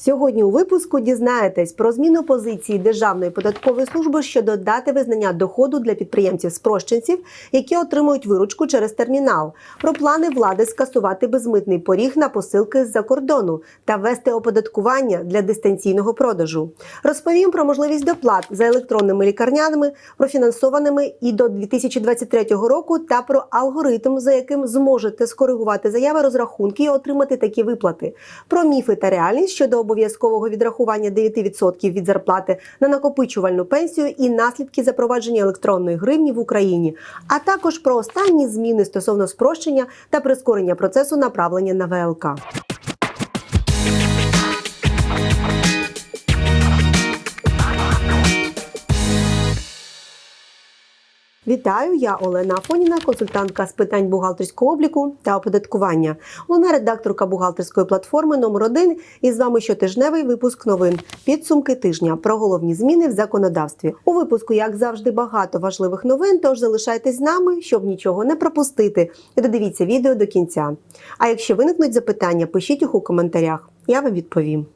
Сьогодні у випуску дізнаєтесь про зміну позиції Державної податкової служби щодо дати визнання доходу для підприємців-спрощенців, які отримують виручку через термінал, про плани влади скасувати безмитний поріг на посилки з-за кордону та ввести оподаткування для дистанційного продажу. Розповім про можливість доплат за електронними лікарняними, профінансованими і до 2023 року, та про алгоритм, за яким зможете скоригувати заяви розрахунки і отримати такі виплати, про міфи та реальність щодо обов'язкового відрахування 9% від зарплати на накопичувальну пенсію і наслідки запровадження електронної гривні в Україні, а також про останні зміни стосовно спрощення та прискорення процесу направлення на ВЛК. Вітаю, я Олена Афоніна, консультантка з питань бухгалтерського обліку та оподаткування, головна редакторка бухгалтерської платформи номер 1 І з вами щотижневий випуск новин підсумки тижня про головні зміни в законодавстві. У випуску, як завжди, багато важливих новин. Тож залишайтесь з нами, щоб нічого не пропустити. Додивіться відео до кінця. А якщо виникнуть запитання, пишіть їх у коментарях. Я вам відповім.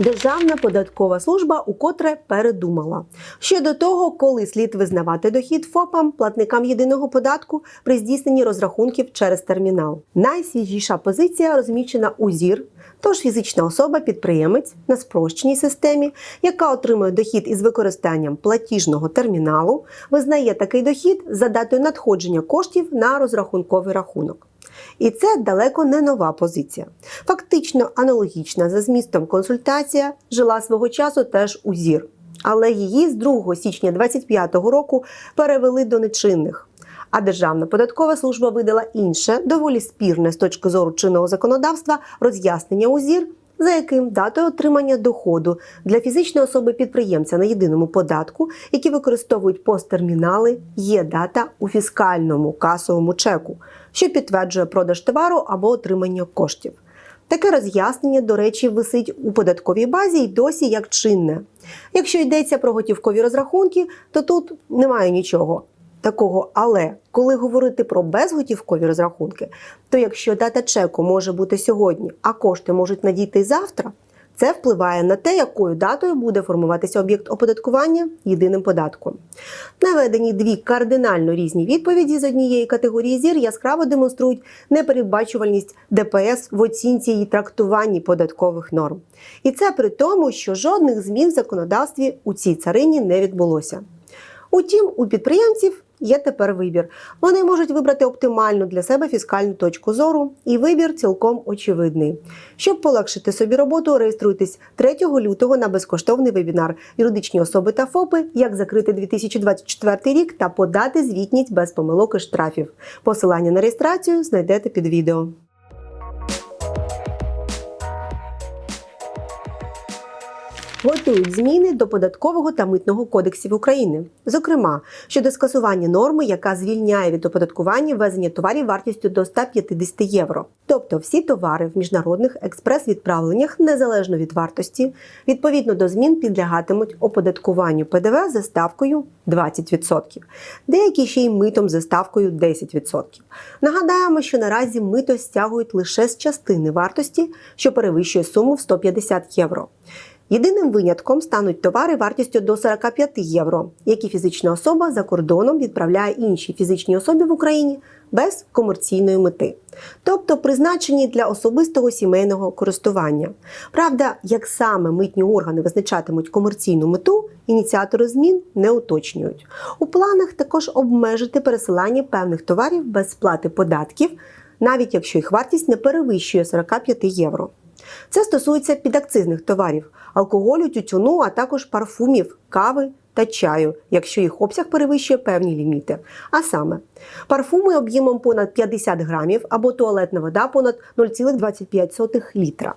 Державна податкова служба укотре передумала щодо того, коли слід визнавати дохід ФОПам, платникам єдиного податку при здійсненні розрахунків через термінал. Найсвіжіша позиція розміщена у ЗІР, тож фізична особа-підприємець на спрощеній системі, яка отримує дохід із використанням платіжного терміналу, визнає такий дохід за датою надходження коштів на розрахунковий рахунок. І це далеко не нова позиція. Фактично аналогічна за змістом консультація жила свого часу теж у ЗІР, але її з 2 січня 2025 року перевели до нечинних. А Державна податкова служба видала інше, доволі спірне з точки зору чинного законодавства роз'яснення у ЗІР, за яким датою отримання доходу для фізичної особи підприємця на єдиному податку, які використовують посттермінали, є дата у фіскальному касовому чеку, що підтверджує продаж товару або отримання коштів. Таке роз'яснення, до речі, висить у податковій базі й досі як чинне. Якщо йдеться про готівкові розрахунки, то тут немає нічого такого. Але коли говорити про безготівкові розрахунки, то якщо дата чеку може бути сьогодні, а кошти можуть надійти завтра, це впливає на те, якою датою буде формуватися об'єкт оподаткування єдиним податком. Наведені дві кардинально різні відповіді з однієї категорії зір яскраво демонструють непередбачувальність ДПС в оцінці і трактуванні податкових норм. І це при тому, що жодних змін в законодавстві у цій царині не відбулося. Утім, у підприємців є тепер вибір. Вони можуть вибрати оптимальну для себе фіскальну точку зору, і вибір цілком очевидний. Щоб полегшити собі роботу, реєструйтесь 3 лютого на безкоштовний вебінар юридичні особи та ФОПи, як закрити 2024 рік та подати звітність без помилок і штрафів. Посилання на реєстрацію знайдете під відео. Готують зміни до податкового та митного кодексів України, зокрема щодо скасування норми, яка звільняє від оподаткування ввезення товарів вартістю до 150 євро. Тобто всі товари в міжнародних експрес-відправленнях, незалежно від вартості, відповідно до змін підлягатимуть оподаткуванню ПДВ за ставкою 20%, деякі ще й митом за ставкою 10%. Нагадаємо, що наразі мито стягують лише з частини вартості, що перевищує суму в 150 євро. Єдиним винятком стануть товари вартістю до 45 євро, які фізична особа за кордоном відправляє іншій фізичній особі в Україні без комерційної мети, тобто призначені для особистого сімейного користування. Правда, як саме митні органи визначатимуть комерційну мету, ініціатори змін не уточнюють. У планах також обмежити пересилання певних товарів без сплати податків, навіть якщо їх вартість не перевищує 45 євро. Це стосується підакцизних товарів, алкоголю, тютюну, а також парфумів, кави та чаю, якщо їх обсяг перевищує певні ліміти. А саме, парфуми об'ємом понад 50 грамів або туалетна вода понад 0,25 літра,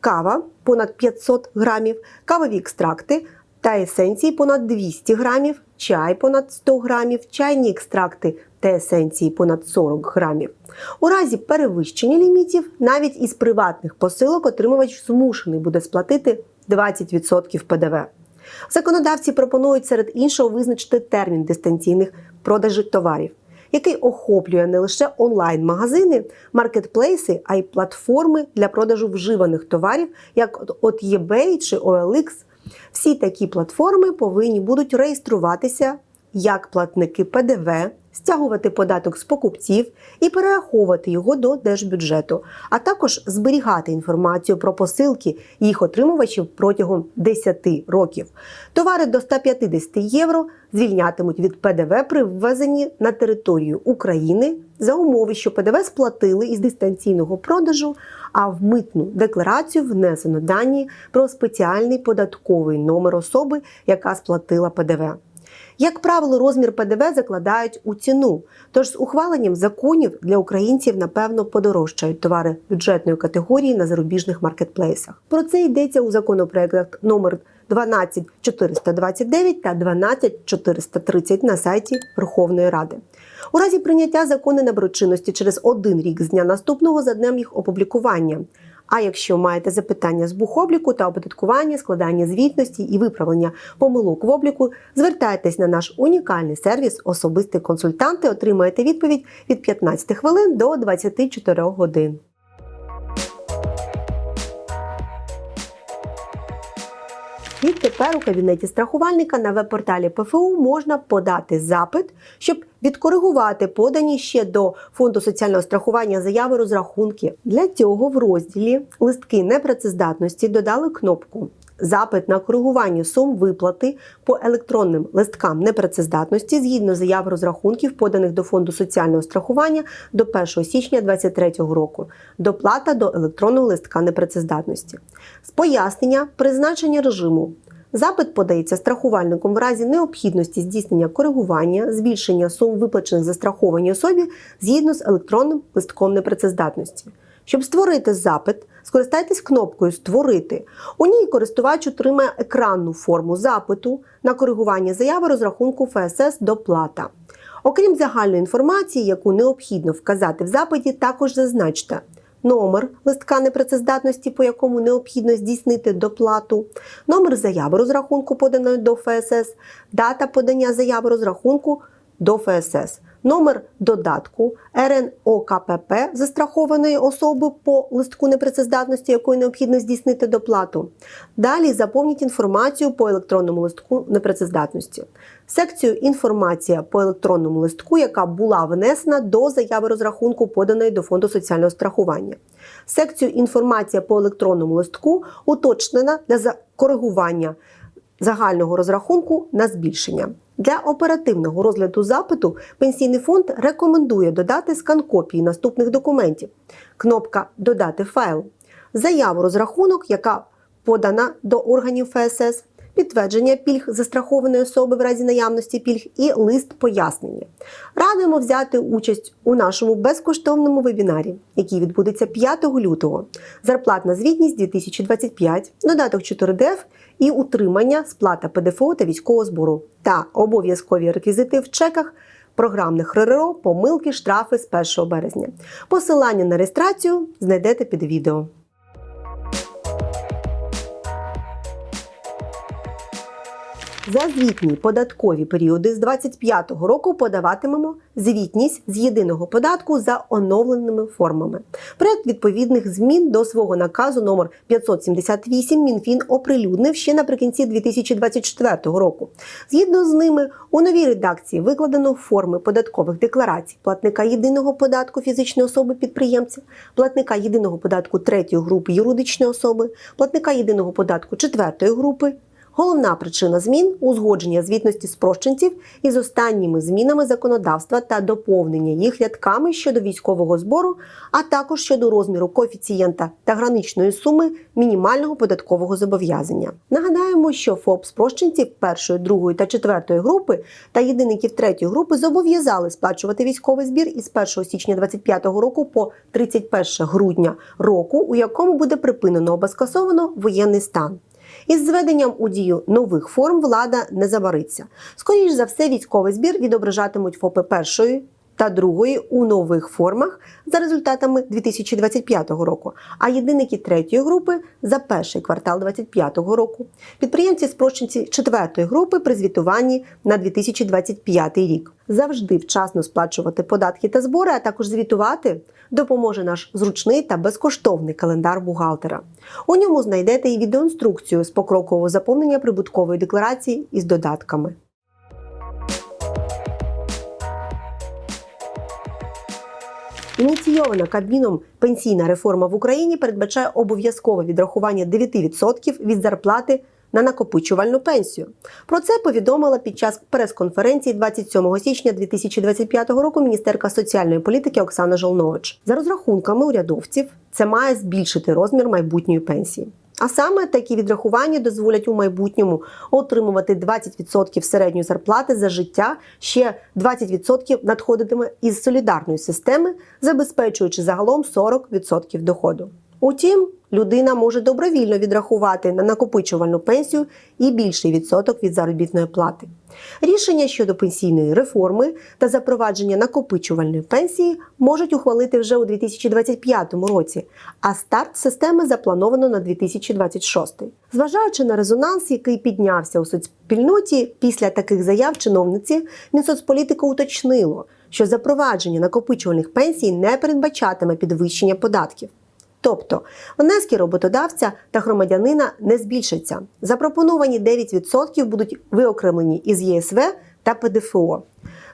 кава понад 500 грамів, кавові екстракти та есенції понад 200 грамів, чай понад 100 грамів, чайні екстракти та есенції понад 40 грамів. У разі перевищення лімітів навіть із приватних посилок отримувач змушений буде сплатити 20% ПДВ. Законодавці пропонують серед іншого визначити термін дистанційних продажів товарів. який охоплює не лише онлайн-магазини, маркетплейси, а й платформи для продажу вживаних товарів, як от- eBay чи OLX. Всі такі платформи повинні будуть реєструватися як платники ПДВ, стягувати податок з покупців і перераховувати його до держбюджету, а також зберігати інформацію про посилки їх отримувачів протягом 10 років. Товари до 150 євро звільнятимуть від ПДВ при ввезенні на територію України за умови, що ПДВ сплатили із дистанційного продажу, а в митну декларацію внесено дані про спеціальний податковий номер особи, яка сплатила ПДВ. Як правило, розмір ПДВ закладають у ціну. Тож з ухваленням законів для українців напевно подорожчають товари бюджетної категорії на зарубіжних маркетплейсах. Про це йдеться у законопроектах номер 12429 та 12430 на сайті Верховної Ради. У разі прийняття закони наберуть чинності через один рік з дня наступного за днем їх опублікування. А якщо маєте запитання з бухобліку та оподаткування, складання звітності і виправлення помилок в обліку, звертайтесь на наш унікальний сервіс Особисті консультанти. Отримаєте відповідь від 15 хвилин до 24 годин. Відтепер у кабінеті страхувальника на веб-порталі ПФУ можна подати запит, щоб відкоригувати подані ще до фонду соціального страхування заяви розрахунки. Для цього в розділі листки непрацездатності додали кнопку Запит на коригування сум виплати по електронним листкам непрацездатності згідно заяв розрахунків, поданих до фонду соціального страхування до 1 січня 2023 року. Доплата до електронного листка непрацездатності. З пояснення призначення режиму. Запит подається страхувальником в разі необхідності здійснення коригування, збільшення сум виплачених застрахованій особі згідно з електронним листком непрацездатності. Щоб створити запит, скористайтесь кнопкою Створити. У ній користувач отримає екранну форму запиту на коригування заяви розрахунку ФСС доплата. Окрім загальної інформації, яку необхідно вказати в запиті, також зазначте номер листка непрацездатності, по якому необхідно здійснити доплату, номер заяви розрахунку, поданої до ФСС, дата подання заяви розрахунку до ФСС, номер додатку РНОКПП застрахованої особи по листку непрацездатності, якої необхідно здійснити доплату. Далі заповніть інформацію по електронному листку непрацездатності. Секцію інформація по електронному листку, яка була внесена до заяви розрахунку, поданої до фонду соціального страхування. Секцію інформація по електронному листку уточнена для коригування загального розрахунку на збільшення. Для оперативного розгляду запиту Пенсійний фонд рекомендує додати скан копії наступних документів. Кнопка Додати файл, заяву розрахунок, яка подана до органів ФСС, підтвердження пільг застрахованої особи в разі наявності пільг і лист пояснення. Радимо взяти участь у нашому безкоштовному вебінарі, який відбудеться 5 лютого. Зарплатна звітність 2025, додаток 4ДФ і утримання, сплата ПДФО та військового збору та обов'язкові реквізити в чеках. Програмних РРО, помилки, штрафи з 1 березня. Посилання на реєстрацію знайдете під відео. За звітні податкові періоди з 25-го року подаватимемо звітність з єдиного податку за оновленими формами. Проект відповідних змін до свого наказу номер 578 Мінфін оприлюднив ще наприкінці 2024 року. Згідно з ними, у новій редакції викладено форми податкових декларацій платника єдиного податку фізичної особи підприємця, платника єдиного податку третьої групи юридичної особи, платника єдиного податку четвертої групи. Головна причина змін узгодження звітності спрощенців із останніми змінами законодавства та доповнення їх рядками щодо військового збору, а також щодо розміру коефіцієнта та граничної суми мінімального податкового зобов'язання. Нагадаємо, що ФОП спрощенців першої, другої та четвертої групи та єдиників третьої групи зобов'язали сплачувати військовий збір із 1 січня 2025 року по 31 грудня року, у якому буде припинено або скасовано воєнний стан. Із зведенням у дію нових форм влада не забариться. Скоріш за все, військовий збір відображатимуть ФОПи першої, та другої у нових формах за результатами 2025 року, а єдиники третьої групи за перший квартал 2025 року. Підприємці спрощенці четвертої групи при звітуванні на 2025 рік. Завжди вчасно сплачувати податки та збори, а також звітувати допоможе наш зручний та безкоштовний календар бухгалтера. У ньому знайдете і відеоінструкцію з покрокового заповнення прибуткової декларації із додатками. Ініційована Кабміном пенсійна реформа в Україні передбачає обов'язкове відрахування 9% від зарплати на накопичувальну пенсію. Про це повідомила під час прес-конференції 27 січня 2025 року міністерка соціальної політики Оксана Жолнович. За розрахунками урядовців, це має збільшити розмір майбутньої пенсії. А саме такі відрахування дозволять у майбутньому отримувати 20% середньої зарплати за життя, ще 20% надходитиме із солідарної системи, забезпечуючи загалом 40% доходу. Утім, людина може добровільно відрахувати на накопичувальну пенсію і більший відсоток від заробітної плати. Рішення щодо пенсійної реформи та запровадження накопичувальної пенсії можуть ухвалити вже у 2025 році, а старт системи заплановано на 2026. Зважаючи на резонанс, який піднявся у соцспільноті після таких заяв чиновниці, Мінсоцполітика уточнило, що запровадження накопичувальних пенсій не передбачатиме підвищення податків. Тобто внески роботодавця та громадянина не збільшаться. Запропоновані 9% будуть виокремлені із ЄСВ та ПДФО.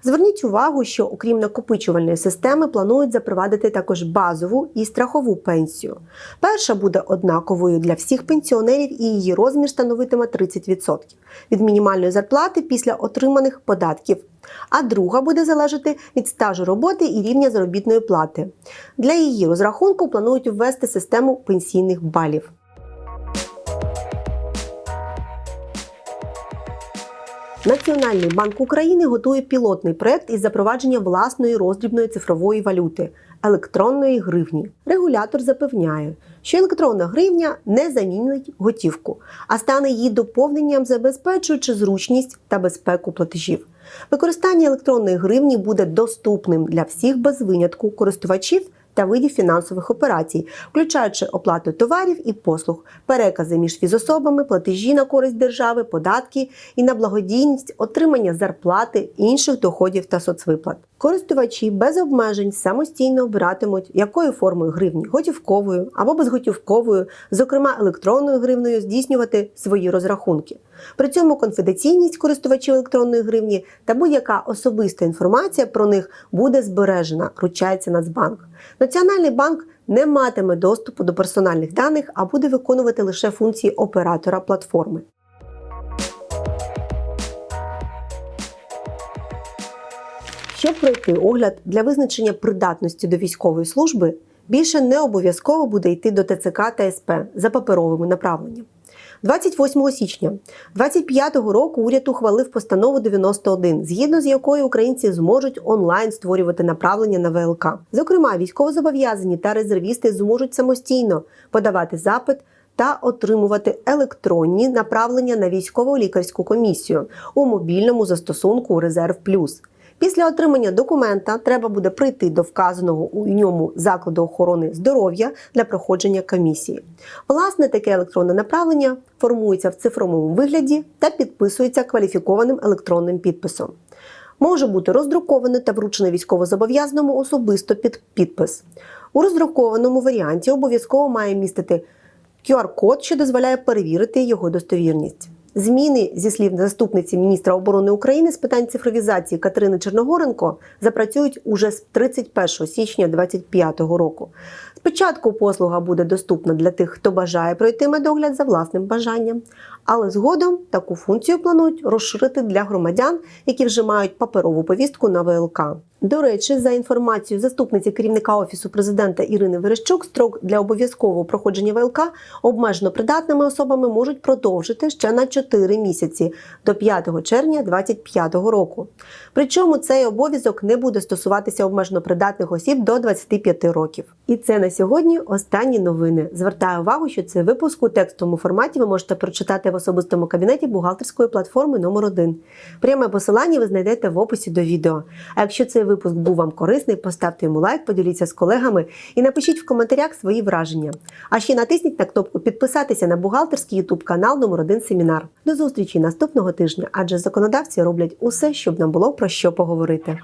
Зверніть увагу, що окрім накопичувальної системи планують запровадити також базову і страхову пенсію. Перша буде однаковою для всіх пенсіонерів і її розмір становитиме 30% від мінімальної зарплати після отриманих податків. А друга буде залежати від стажу роботи і рівня заробітної плати. Для її розрахунку планують ввести систему пенсійних балів. Національний банк України готує пілотний проект із запровадження власної роздрібної цифрової валюти електронної гривні. Регулятор запевняє, що електронна гривня не замінить готівку, а стане її доповненням, забезпечуючи зручність та безпеку платежів. Використання електронної гривні буде доступним для всіх без винятку користувачів та видів фінансових операцій, включаючи оплату товарів і послуг, перекази між фізособами, платежі на користь держави, податки і на благодійність, отримання зарплати, інших доходів та соцвиплат. Користувачі без обмежень самостійно обиратимуть, якою формою гривні готівковою або безготівковою, зокрема електронною гривною, здійснювати свої розрахунки. При цьому конфіденційність користувачів електронної гривні та будь-яка особиста інформація про них буде збережена, ручається Нацбанк. Національний банк не матиме доступу до персональних даних, а буде виконувати лише функції оператора платформи. Щоб пройти огляд для визначення придатності до військової служби, більше не обов'язково буде йти до ТЦК та СП за паперовими направленнями. 28 січня 2025 року уряд ухвалив постанову 91, згідно з якою українці зможуть онлайн створювати направлення на ВЛК. Зокрема, військовозобов'язані та резервісти зможуть самостійно подавати запит та отримувати електронні направлення на військово-лікарську комісію у мобільному застосунку Резерв Плюс. Після отримання документа треба буде прийти до вказаного у ньому закладу охорони здоров'я для проходження комісії. Власне, таке електронне направлення формується в цифровому вигляді та підписується кваліфікованим електронним підписом. Може бути роздруковане та вручене військовозобов'язаному особисто під підпис. У роздрукованому варіанті обов'язково має містити QR-код, що дозволяє перевірити його достовірність. Зміни зі слів заступниці міністра оборони України з питань цифровізації Катерини Черногоренко запрацюють уже з 31 січня 2025 року. Спочатку послуга буде доступна для тих, хто бажає пройти медогляд за власним бажанням, але згодом таку функцію планують розширити для громадян, які вже мають паперову повістку на ВЛК. До речі, за інформацією заступниці керівника офісу президента Ірини Верещук, строк для обов'язкового проходження ВЛК обмежено придатними особами можуть продовжити ще на 4 місяці до 5 червня 2025 року. Причому цей обов'язок не буде стосуватися обмежено придатних осіб до 25 років. І це на сьогодні останні новини. Звертаю увагу, що цей випуск у текстовому форматі ви можете прочитати в особистому кабінеті бухгалтерської платформи номер 1 Пряме посилання ви знайдете в описі до відео. А якщо цей випуск був вам корисний, поставте йому лайк, поділіться з колегами і напишіть в коментарях свої враження. А ще натисніть на кнопку підписатися на бухгалтерський ютуб канал номер 1 Семінар. До зустрічі наступного тижня, адже законодавці роблять усе, щоб нам було про що поговорити.